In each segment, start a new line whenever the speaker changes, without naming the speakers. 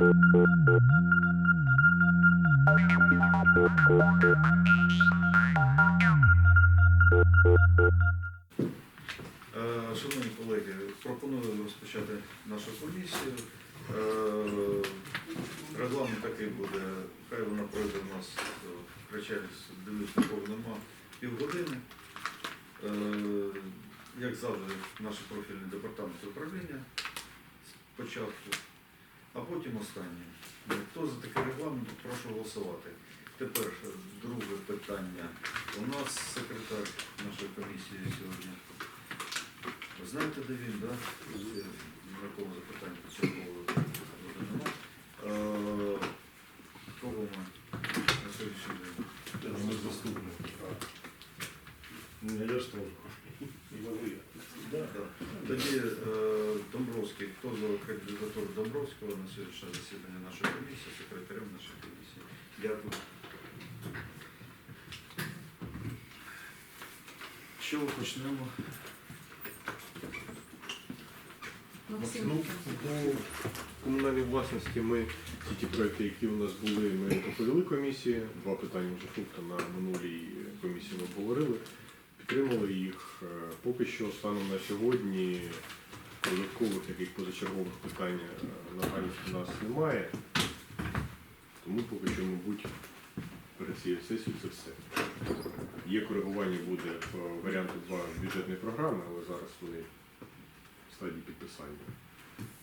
Е, Шановні колеги, пропоную розпочати нашу комісію. Е, Регламент такий буде, хай вона пройде у нас е, кричальність, дивлюсь, такого нема, півгодини. Е, Як завжди, наш профільний департамент управління спочатку, а потім останнє. Хто за такий регламент, прошу голосувати. Тепер друге питання. У нас секретар нашої комісії сьогодні. Ви знаєте, де він, так? Да? На якому запитанні початкового буде нема. Е, Кого ми на сьогоднішній день?
Ми заступник. Ну, я ж теж.
Тоді е, Домбровський, хто за кандидатуру Домбровського на сьогоднішнє засідання нашої комісії, секретарем нашої комісії. Дякую. Що ви почнемо?
Максим,
Ну, по комунальній власності ми ті, ті проекти, які у нас були, ми доповіли комісії. Два питання вже фрукта на минулій комісії ми обговорили. Підтримали їх. Е, Поки що станом на сьогодні додаткових таких позачергових питань е, нагальних у нас немає. Тому поки що, мабуть, перед цією сесією це все. Є коригування буде в варіанті 2 бюджетної програми, але зараз вони в стадії підписання.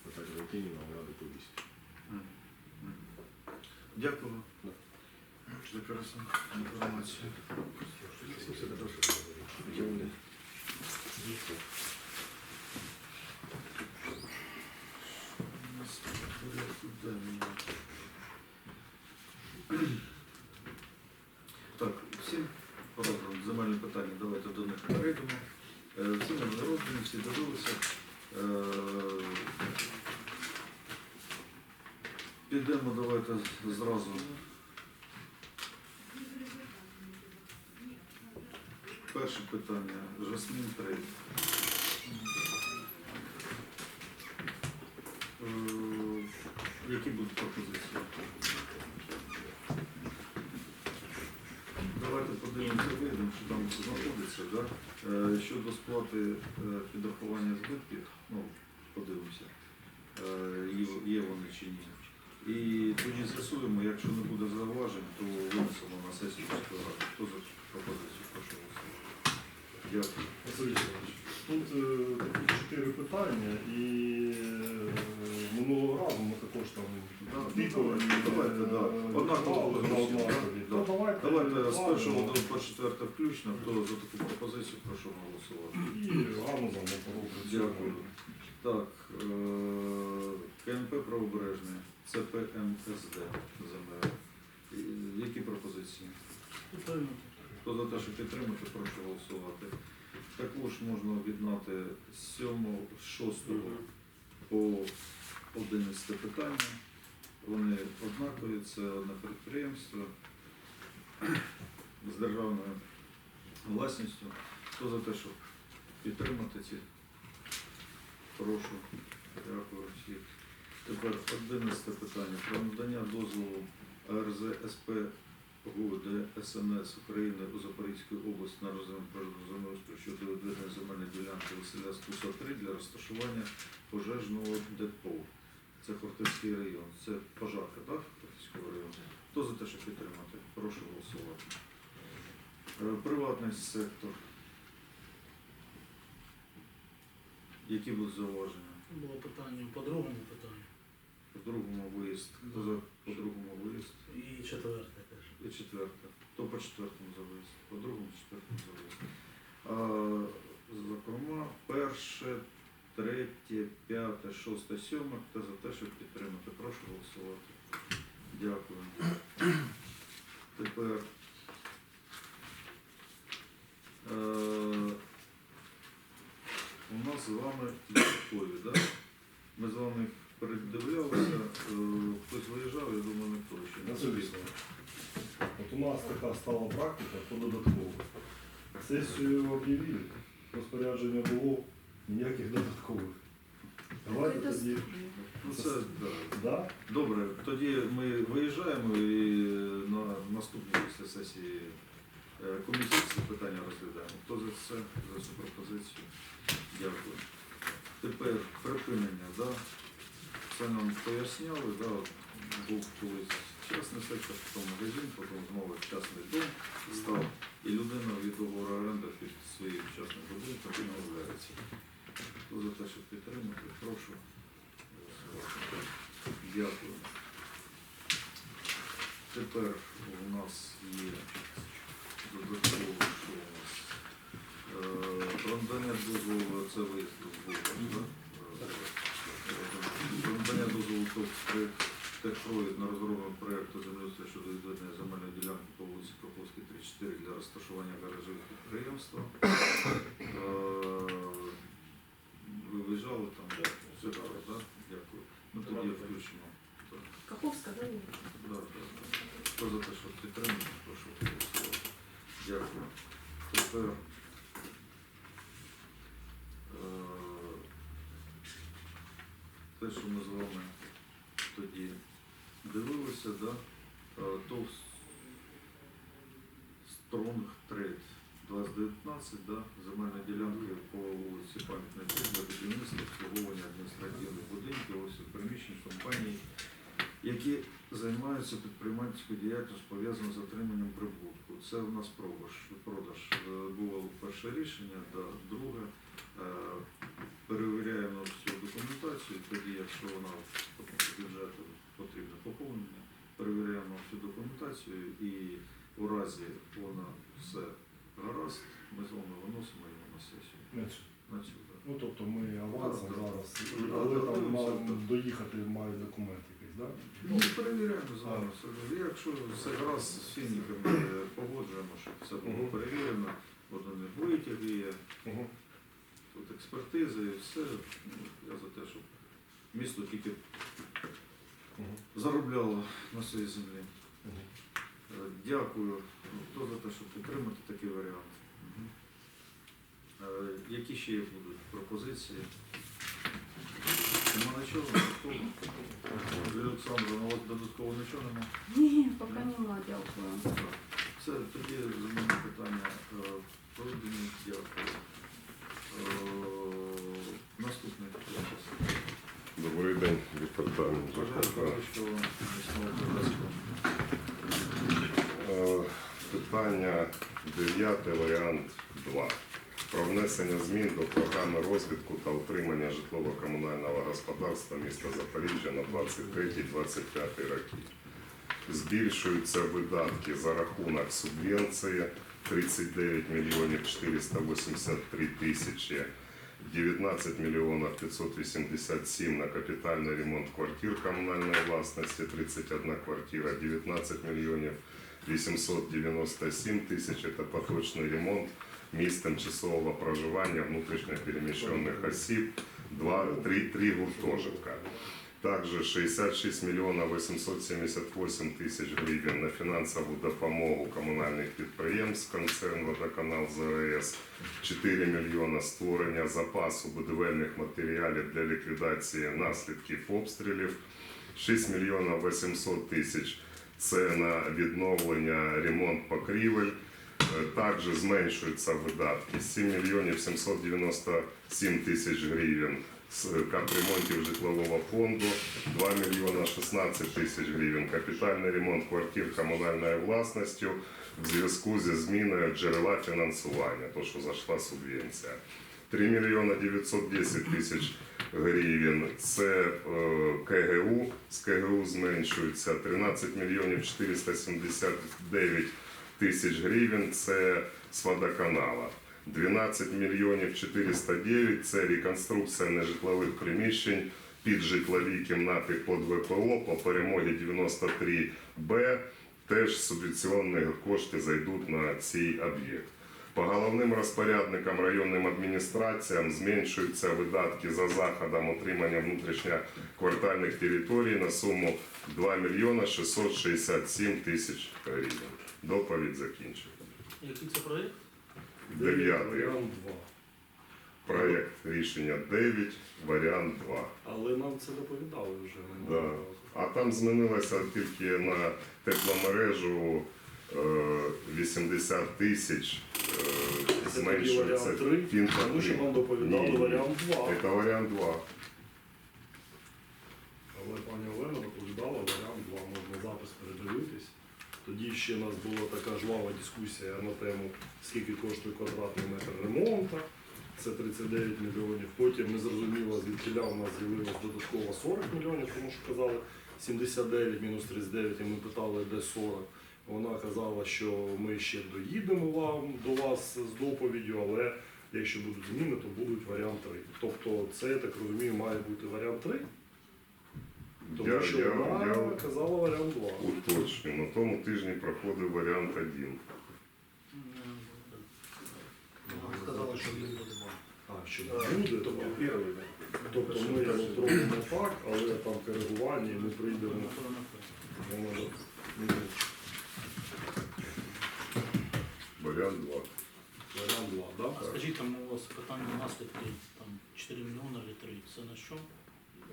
Наталя Валентинівна, вона доповість.
Мгм. Мгм. Дякую за корисну інформацію. тут. Так, всім розгляд земельні питання, давайте до них перейдемо. Е, всі нам роздані, всі додалися. Е, підемо давайте зразу. Перше питання. Жасмін трейд. Які будуть пропозиції? Давайте подивимося, вийдемо, що там знаходиться. Да? Е, Щодо сплати е, підрахування збитків, ну, подивимося, е, є- вони чи ні. І тоді з'ясуємо, якщо не буде зауважень, то винесемо на сесію міської ради. Хто за пропозицію? Прошу. Дякую.
Василь Тут такі чотири питання, і також там
Да, давайте, да.
е,
Однаково
да, давайте,
Давайте з першого до по четверте включно. Хто за таку пропозицію, прошу голосувати.
І гарно за.
Дякую. Так, е, КНП правобережне, ЦПМСД ЗМР. І Які пропозиції? Хто за те, щоб підтримати, прошу голосувати. Також можна об'єднати з 7, 6 по 11 питання. Вони однакові, це одне підприємство з державною власністю. Хто за те, щоб підтримати ці? Прошу. Дякую всіх. Тепер 11 питання. Про надання дозволу АРЗ СП ГУД СНС України у Запорізькій області на землеустрою щодо відведення земельної ділянки Василя Стуса 3 для розташування пожежного депо. Це Хортицький район. Це пожарка, так? Хортицького району. Хто за те, щоб підтримати? Прошу голосувати. Е, Приватний сектор. Які будуть зауваження?
Було питання по другому питанню.
По другому виїзд. Хто за по другому виїзд?
І четверте теж.
І четверте. Хто по четвертому за виїзд? По другому, четвертому за виїзд. А, зокрема, перше, третє, п'яте, шосте, сьоме. Хто за те, щоб підтримати? Прошу голосувати. Дякую. Тепер. Е, у нас з вами військові, так? Ми з вами передивлялися, е, хтось виїжджав, я думаю, ніхто ще
Василь Вікторович, От у нас така стала практика по додатково. Сесію об'явили, розпорядження було, ніяких додаткових. Давайте тоді
Ну це да.
Да?
добре. Тоді ми виїжджаємо і на наступній після сесії е, комісії це питання розглядаємо. Хто за це за цю пропозицію? Дякую. Тепер припинення, да? Це нам поясняли, да? був колись частний сектор, потім магазин, потім знову частний дом став, і людина від договору оренди під своїм частним будинком відмовляється. Хто за те, щоб підтримати, прошу. Дякую. Тепер у нас є додатково, що у нас Е, надання дозволу, це виїзд дозволу, так? Надання дозволу ТОВ Техпроїзд на розроблення проєкту землеустрою щодо відведення земельної ділянки по вулиці Кропивській 34 для розташування гаражів підприємства. Виїжджали там? Все добре, так? Дякую. Ну тоді включимо. Так.
Каховська, да? Юрій?
Да, да, да. Хто за те, щоб підтримати, прошу голосувати. Дякую. Тепер е, те, що ми з вами тоді дивилися, да? е, то Strong Trade 2019, да? земельні ділянки по вулиці Пам'ятної для будівництва, обслуговування адміністративних будинків, ось приміщень компаній, які займаються підприємницькою діяльністю пов'язаною з отриманням прибутку. Це у нас продаж. продаж. Е, Було перше рішення, да. друге. Е, Перевіряємо всю документацію, тоді, якщо вона бюджету потрібне поповнення, перевіряємо всю документацію і у разі вона все гаразд, ми з вами виносимо його на сесію.
На цю.
На цю, да.
Ну тобто ми авансом зараз, але там маємо доїхати, мають документ якийсь, так?
Ну, перевіряємо зараз. Якщо все гаразд з фініками погоджуємо, щоб це було
Мгм.
перевірено, от у них витяги є,
Угу.
тут експертизи і все. Ну, Я за те, щоб місто тільки
Угу.
заробляло на своїй землі.
Угу.
Е, Дякую. Ну, Хто за те, щоб підтримати такий варіант? Е, Які ще є будуть пропозиції? Нема нічого? Додатково? Юлія Олександровна, у додатково нічого немає?
Ні, поки нема, дякую.
Це тоді з мене питання е, пройдені. Дякую. Е, Наступний вопрос.
Добрий день, департамент
Бажаю
ЖКХ.
Павловського міського господарства.
Питання 9, варіант 2. Про внесення змін до програми розвитку та утримання житлово-комунального господарства міста Запоріжжя на 23-25 роки. Збільшуються видатки за рахунок субвенції 39 мільйонів 483 тисячі 19 миллионов 587 на капитальный ремонт квартир коммунальной властности, 31 квартира, 19 миллионов 897 тысяч – это поточный ремонт місць тимчасового проживання внутрішньо переміщених осіб, 2, 3, 3 гуртожитка. Также 66 миллионов 878 тысяч гривен на финансовую допомогу комунальних підприємств, концерн «Водоканал ЗРС», 4 мільйона створення запасу будівельних матеріалів для ліквідації наслідків обстрілів, 6 мільйонів 800 тисяч це на відновлення, ремонт покрівель. Е, Також зменшуються видатки 7 мільйонів 797 тисяч гривень з капремонтів житлового фонду, 2 мільйона 16 тисяч гривень капітальний ремонт квартир комунальної власності в зв'язку зі зміною джерела фінансування, то що зайшла субвенція. 3 мільйона 910 тисяч гривень це е, КГУ, з КГУ зменшується 13 мільйонів 479 тисяч гривень це з водоканала. 12 мільйонів 409 це реконструкція нежитлових приміщень під житлові кімнати під ВПО по перемогі 93Б. Теж субвенційні кошти зайдуть на цей об'єкт. По головним розпорядникам районним адміністраціям зменшуються видатки за заходом отримання внутрішньоквартальних територій на суму 2 мільйона 667 тисяч гривень. Доповідь закінчена.
Який це проєкт?
Дев'ятий.
Варіант 2.
Проєкт рішення 9, варіант 2.
Але нам це доповідали вже.
Да. А там змінилося тільки на тепломережу е, 80 тисяч.
Це тоді
Зменшується
варіант 3,
пінка
тому що
3.
нам доповідали
Ні.
варіант 2.
Це варіант 2.
Але пані Олена доповідала варіант 2, можна запис передивитись. Тоді ще у нас була така жвава дискусія на тему, скільки коштує квадратний метр ремонту. Це 39 мільйонів. Потім незрозуміло, звідкиля у нас з'явилось додатково 40 мільйонів, тому що казали 79 мінус 39, і ми питали, де 40. Вона казала, що ми ще доїдемо вам до вас з доповіддю, але якщо будуть зміни, то будуть варіант 3. Тобто це, я так розумію, має бути варіант 3. Тому
Я,
що
я,
вона
я
казала варіант 2.
уточню. На тому тижні проходив варіант 1.
Вона сказала, що не буде.
А, що буде, то тобто ми його зробимо так, але там коригування, і ми прийдемо. Воно не
Варіант 2.
варіант 2, да?
А скажіть, там у вас питання наслідки, там 4 мільйони чи 3, це на що?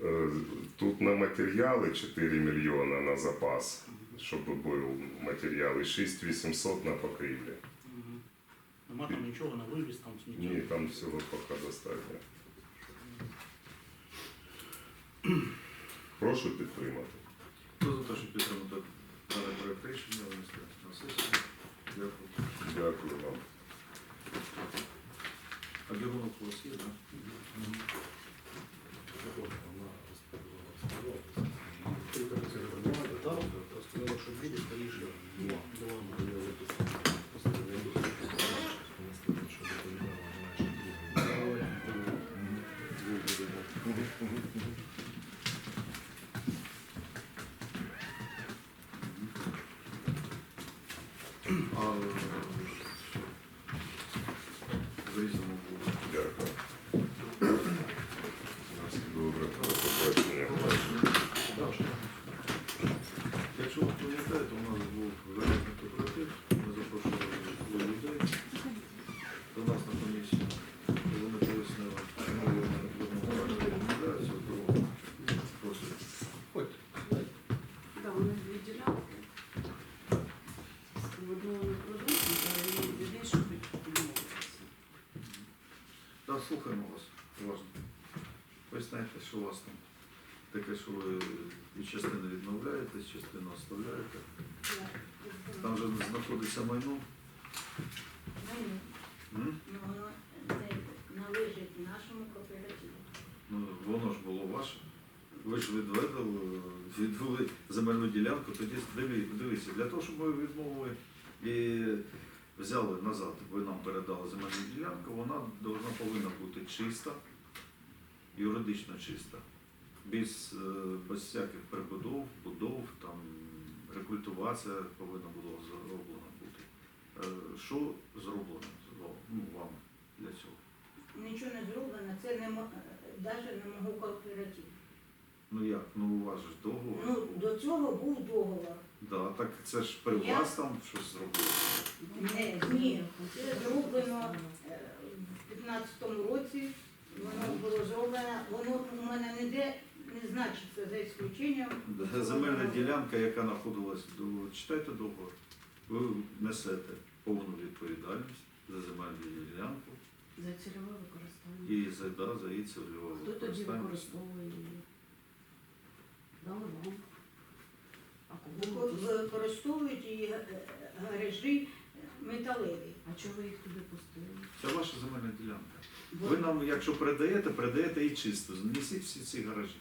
Е, Тут на матеріали 4 мільйона на запас, щоб був матеріал, і 6800 на покрівлі.
Мгм. Нема там нічого на вивіз, там сміття.
Ні, там всього поки достатньо. Прошу підтримати.
Хто за те, щоб підтримати даний проект рішення, винести на сесію? Дякую.
Дякую вам.
А бігунок у вас є, так?
От вона розповіла, розповіла.
Сказала, що буде скоріше.
Два.
Два.
А в різному було.
Дякую. Добре, до побачення.
Якщо ви пам'ятаєте, у нас був великий корпоратив, ми запрошували людей до нас на комісію. І Вони пояснили, чому вони не планували рекомендацію, то просять.
Да, вони виділяли. В одному не продукті, а в іншому відмовилися.
Так, слухаємо вас, уважно. Поясняйте, що у вас там таке, що ви від частини відмовляєтесь, частину оставляєте. Там же знаходиться майно. М?
Ну, воно це належить нашому кооперативу.
Ну, воно ж було ваше. Ви ж відведали, відвели земельну ділянку, тоді диві- дивіться, для того, щоб ви відмовили і взяли назад, ви нам передали земельну ділянку, вона должна повинна бути чиста, юридично чиста, без, е, без всяких прибудов, будов, там, рекультивація повинна була зроблена бути. Е, Що зроблено ну, вам для цього?
Нічого не зроблено, це не навіть не мого кооперативу.
Ну як? Ну у вас же ж договор.
Ну, до цього був договор.
Да, так це ж при
Я-
вас там щось зробили.
Не, ні, це зроблено е, в 15-му році. Воно було зроблено, воно у мене ніде не значиться за ісключенням.
Земельна ділянка, яка знаходилась до читайте договор, ви несете повну відповідальність за земельну ділянку
За цільове використання.
і за, да, за її цільове
Хто тоді
використання.
використовує її? Дали вам. А кому?
Використовують її е, гаражі металеві.
А чого ви їх туди пустили?
Це ваша земельна ділянка.
Бо
Ви нам, якщо передаєте, передаєте і чисто. Знесіть всі ці гаражі.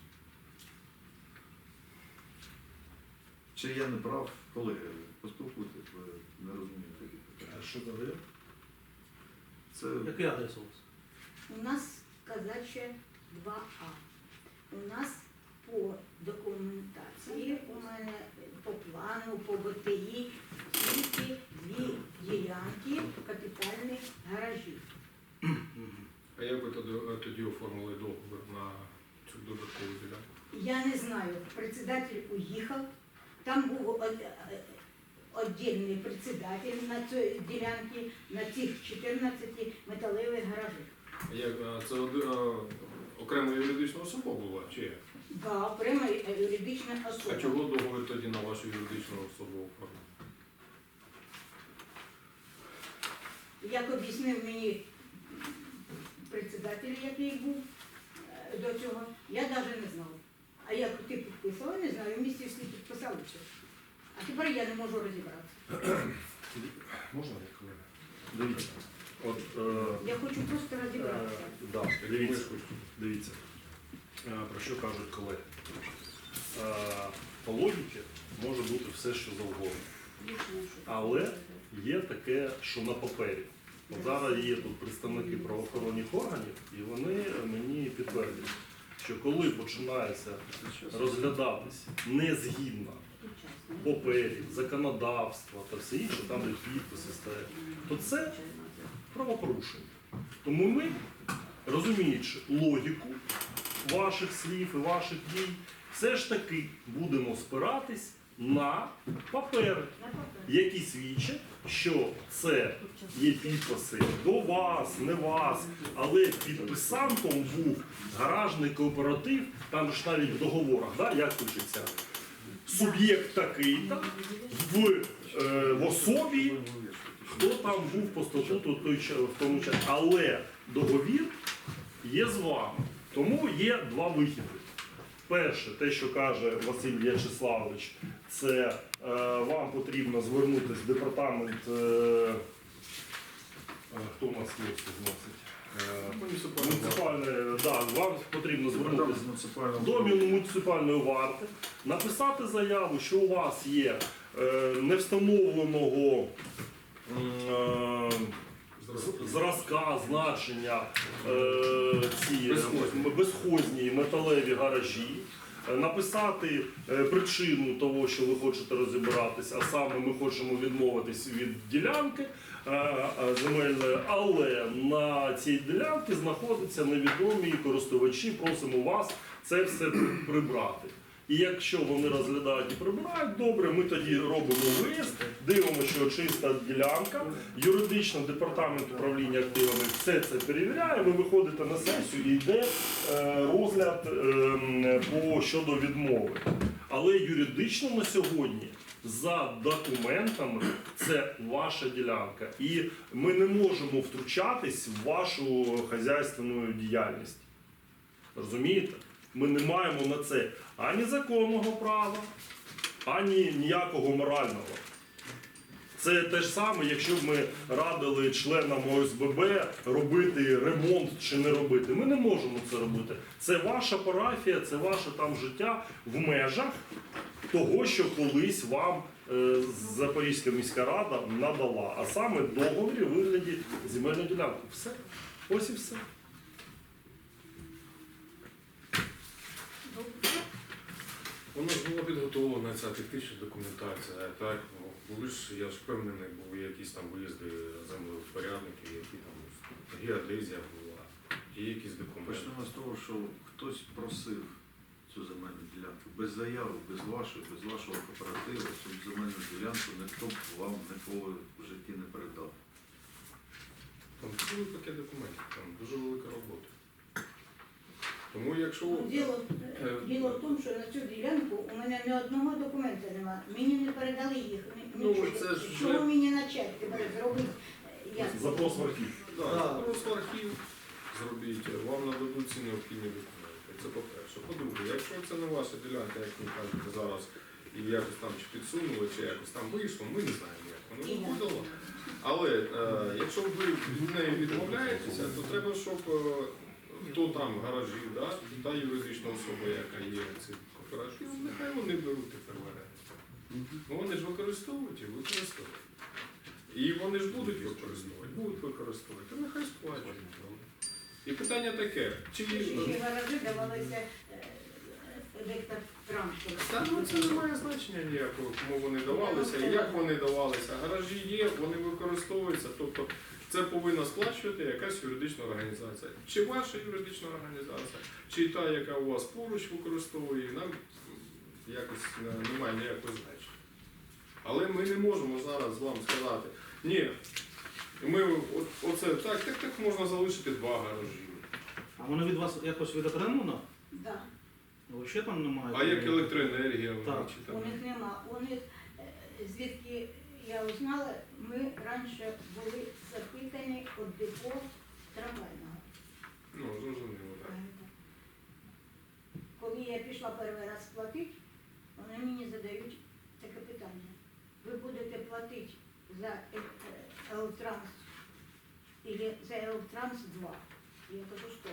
Чи я не прав, колеги, поспілкуйтесь, ви не розумієте. які питання.
Що дали?
Це
Який адрес у вас?
У нас казаче 2А. У нас по документації, у мене по плану, по БТІ, тільки дві ділянки капітальних гаражів.
А як ви тоді, тоді оформили договір на цю додаткову ділянку?
Я не знаю, председатель уїхав, там був од- е, віддільний председатель на цій ділянці, на цих 14 металевих гаражах.
Як, це окрема юридична особа була, чи як?
Да, прямо е, юридична особа.
А чого договір тоді на вашу юридичну особу оформлений?
Як об'яснив мені председатель, який був е, до цього, я навіть не знала. А як ти підписала, не знаю, в місті всі підписали все. А тепер я не можу розібратися.
Можна я хвилину? Дивіться. От, е,
Я хочу просто розібратися.
Е, Да, дивіться, дивіться, Е, про що кажуть колеги. Е, По логіці може бути все, що завгодно. Але є таке, що на папері. От зараз є тут представники правоохоронних органів, і вони мені підтвердять, що коли починається розглядатись не згідно паперів, законодавства та все інше, там де підписи стоять, то це правопорушення. Тому ми, розуміючи логіку ваших слів і ваших дій, все ж таки будемо спиратись на папери, які свідчать, що це є підписи до вас, не вас, але підписантом був гаражний кооператив, там ж навіть в договорах, да, як пишеться, суб'єкт такий-то в, е, в особі хто там був по статуту той в тому часі. Але договір є з вами. Тому є два вихіди. Перше, те, що каже Василь В'ячеславович, це е, вам потрібно звернутися в департамент. Е, е, хто у нас є, зносить? Е, муніципальне, да, вам потрібно звернутися до муніципальної варти, написати заяву, що у вас є е, невстановленого е, зразка, значення е, ці
Безхозні.
безхозні металеві гаражі. е, Написати е, причину того, що ви хочете розібратися, а саме ми хочемо відмовитись від ділянки е, е, земельної, але на цій ділянці знаходяться невідомі користувачі. Просимо вас це все прибрати. І якщо вони розглядають і прибирають, добре, ми тоді робимо виїзд, дивимося, що чиста ділянка, юридично департамент управління активами все це перевіряє. Ви виходите на сесію і йде е, розгляд е, по щодо відмови. Але юридично на сьогодні за документами це ваша ділянка, і ми не можемо втручатись в вашу хазяйственну діяльність. Розумієте? Ми не маємо на це ані законного права, ані ніякого морального. Це те ж саме, якщо б ми радили членам ОСББ робити ремонт чи не робити. Ми не можемо це робити. Це ваша парафія, це ваше там життя в межах того, що колись вам е, Запорізька міська рада надала, а саме договір у вигляді земельної ділянки. Все. Ось і все.
У нас була підготовлена ця технічна документація, так, були ж, я ж впевнений, були якісь там виїзди землевпорядників, які там геодезія була, є якісь документи.
Почнемо з того, що хтось просив цю земельну ділянку без заяви, без вашої, без вашого кооперативу, цю земельну ділянку ніхто б вам ніколи в житті не передав.
Там цілий пакет документів, там дуже велика робота. Тому якщо
Ну, Діло,
Е,
діло в тому, що на цю ділянку у мене ні одного документа немає. Мені не передали їх. Ні-
Ну,
нічого.
це ж
Чого
вже-
мені почати тепер зробити? Як?
Запрос в архів.
Да, просто архів зробіть, вам нададуть ці необхідні документи. Це по-перше. По-друге, якщо це не ваша ділянка, як ви кажете зараз, і якось там чи підсунули, чи якось там вийшло, ми не знаємо, як воно
І
виходило. Але е, якщо ви від неї відмовляєтеся, то треба, щоб е, хто там гаражі, да, та юридична особа, яка є цим кооперативом, нехай вони беруть тепер в. Ну вони ж використовують і використовують. І вони ж будуть використовувати, будуть використовувати, нехай сплачують. І питання таке, чи
гаражі давалися е.
Та ну це не має значення ніякого, кому вони давалися, як вони давалися. Гаражі є, вони використовуються, тобто це повинна сплачувати якась юридична організація. Чи ваша юридична організація, чи та, яка у вас поруч використовує, нам якось немає ніякого значення. Але ми не можемо зараз вам сказати, ні, ми от, оце так, так, так можна залишити два гаражі.
А вони від вас якось відокремлено?
Да.
Взагалі там немає.
А як електроенергія
Так.
чи там?
У них нема. У них, е, звідки я узнала, ми раніше були запитані від депо трамвайного.
Ну, зрозуміло, так.
Коли я пішла перший раз платити, вони мені задають таке питання. Ви будете платити за е- е- Елтранс или за Елтранс 2? Я кажу, що?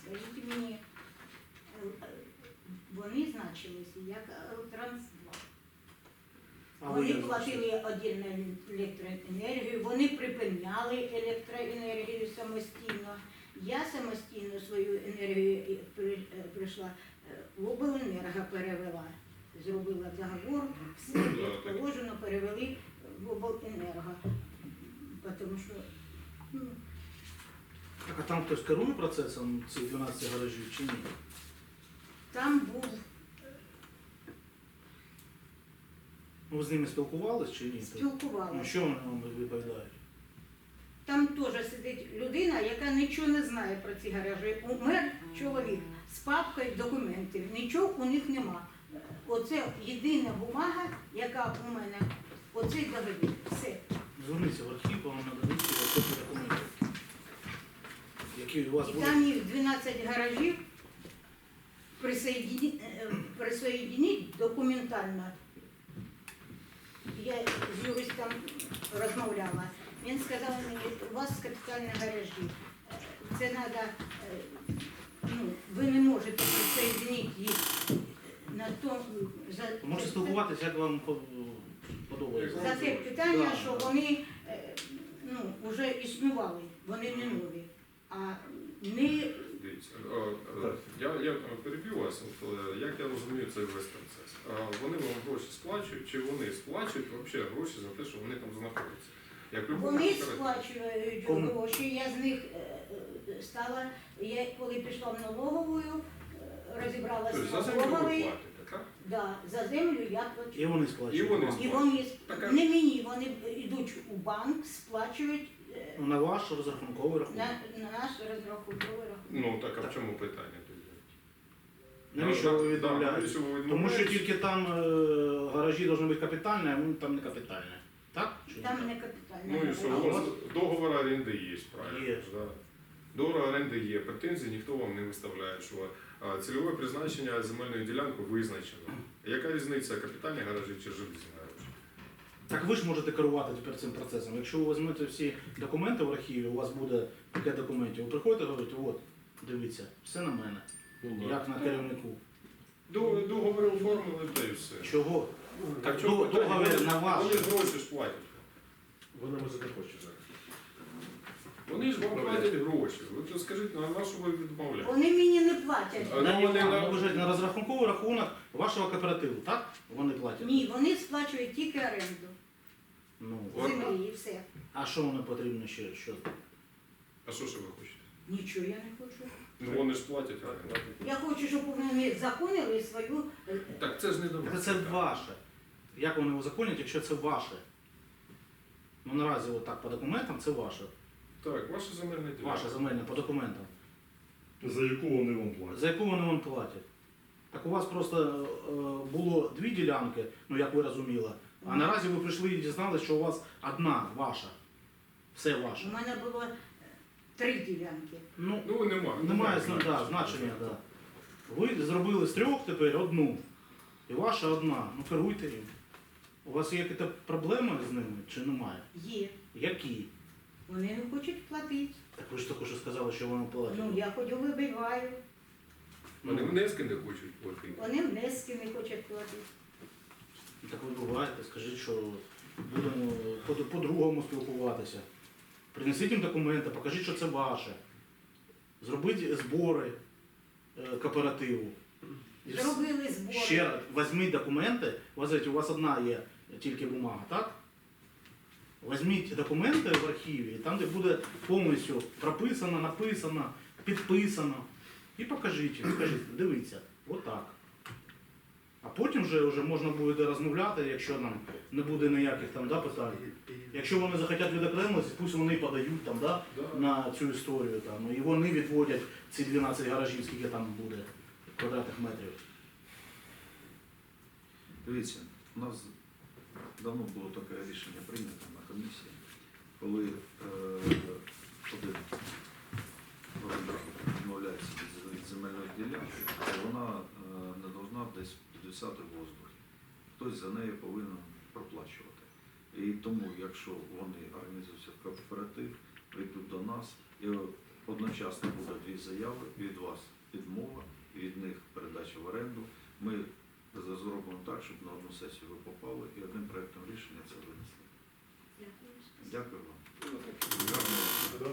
Скажіть мені, е, е, вони значилися як Елтранс 2.
А ви
Вони платили отдільну електроенергію, вони припиняли електроенергію самостійно. Я самостійно свою енергію при- е, прийшла е, в обленерго перевела. Зробила договор, все як положено, перевели в обленерго. Тому що ну,
Так, а там хтось керує процесом цих 12 гаражів чи ні?
там був
Ну, ви з ними спілкувались чи ні? Ну,
спілкувалася.
що вони вам відповідають?
Там теж сидить людина, яка нічого не знає про ці гаражі. Умер чоловік з папкою документів. Нічого у них нема. Оце єдина бумага, яка у мене, оцей договір. Все.
Зверніться в архів, вам нададуть копію документів. Які у вас
І
були.
там їх 12 гаражів присоєдні- е, присоєдніть документально. Я з юристом розмовляла. Він сказав мені, у вас капітальні гаражі. Це треба, ну, ви не можете присоєднити їх на то, за,
можете спілкуватися, як вам подобається.
за те питання,
Да,
що вони е, ну, вже існували, вони не нові. А не
Дивіться, е, е, я, я переб'ю вас, от, е, як я розумію цей весь процес. Е, Вони вам гроші сплачують, чи вони сплачують взагалі гроші за те, що вони там знаходяться? Як
Вони сплачують
Кому?
гроші. Я з них е, е, стала, я коли пішла в налогову, е, розібралася
Тобто платите, так?
Да, за землю я
І вони сплачують.
І вони
вам.
І вони
Так,
не мені, вони йдуть у банк, сплачують е,
На ваш розрахунковий рахунок.
на, на наш розрахунковий рахунок.
Ну так, а в чому питання тоді?
Навіщо
Ну,
ви
да,
відмовляєте?
навіщо ви
Тому що
відмовляєтесь?
тільки там е, гаражі повинні бути капітальні, а вони там не капітальні. Так? Чи
Там не капітальне.
Ну і що,
А
у вас договор оренди є, правильно?
Є.
Да. Договор оренди є, претензій ніхто вам не виставляє, що а, цільове призначення земельної ділянки визначено. Яка різниця, капітальні гаражі чи гаражі?
Так ви ж можете керувати тепер цим процесом. Якщо ви візьмете всі документи в архіві, у вас буде таке документів, ви приходите і говорите, от, дивіться, все на мене, як на керівнику.
До- Договори оформили, та і все.
Чого? Так
чого питання?
договір на ваш.
Вони гроші ж платять.
Вони може хочуть зараз.
Вони ж вам платять гроші. Ви то скажіть, на на що ви відмовляєте?
Вони мені не платять.
А
На
ну, вони на-
належать на розрахунковий рахунок вашого кооперативу, так? Вони платять?
Ні, вони сплачують тільки оренду
Ну,
От.
землі і все.
а що воно потрібно ще? Що?
А що ж ви хочете?
Нічого я не хочу.
Ну вони ж платять оренду.
Я хочу, щоб вони законили свою е,
Так це ж не до
Це,
нас.
це ваше. Як вони узаконять, якщо це ваше? Ну наразі отак по документам це ваше.
Так, ваша земельна ділянка.
Ваше земельне по документам.
За яку вони вам платять?
За яку вони вам платять? Так у вас просто е, було дві ділянки, ну як ви розуміли, а наразі ви прийшли і дізналися, що у вас одна ваша. Все
У
ваше.
мене було е, три ділянки.
Ну,
Ну нема.
немає зна- да, значення, да. Ви зробили з трьох тепер одну. І ваша одна. Ну керуйте їм. У вас є якісь проблеми з ними чи немає?
Є.
Які?
Вони не хочуть платити.
Так ви ж тільки що сказали, що вони платять.
Ну я ходю вибиваю.
Вони внески не хочуть платити.
Вони внески не хочуть платити.
Так ви буваєте, скажіть, що будемо по- по-другому спілкуватися. Принесіть їм документи, покажіть, що це ваше. Зробіть збори е, кооперативу. І вс-
Зробили збори.
Ще раз, візьміть документи, у вас одна є тільки бумага, так? Візьміть документи в архіві, там, де буде повністю прописано, написано, підписано. І покажіть, скажіть, дивіться, отак. А потім вже, вже можна буде розмовляти, якщо нам не буде ніяких там да, питань. Якщо вони захотять відокремитися, пусть вони подають там, да, на цю історію там, і вони відводять ці 12 гаражів, скільки там буде квадратних метрів.
Дивіться, у нас давно було таке рішення прийнято комісії, коли е, один відмовляється від, земельної ділянки, то вона е, не повинна десь підвисати в воздухі. Хтось за неї повинен проплачувати. І тому, якщо вони організуються в кооператив, прийдуть до нас, і одночасно буде дві заяви від вас відмова, від них передача в оренду. Ми зробимо так, щоб на одну сесію ви попали і одним проектом рішення це винесли.
Дякую.
Дякую вам.
До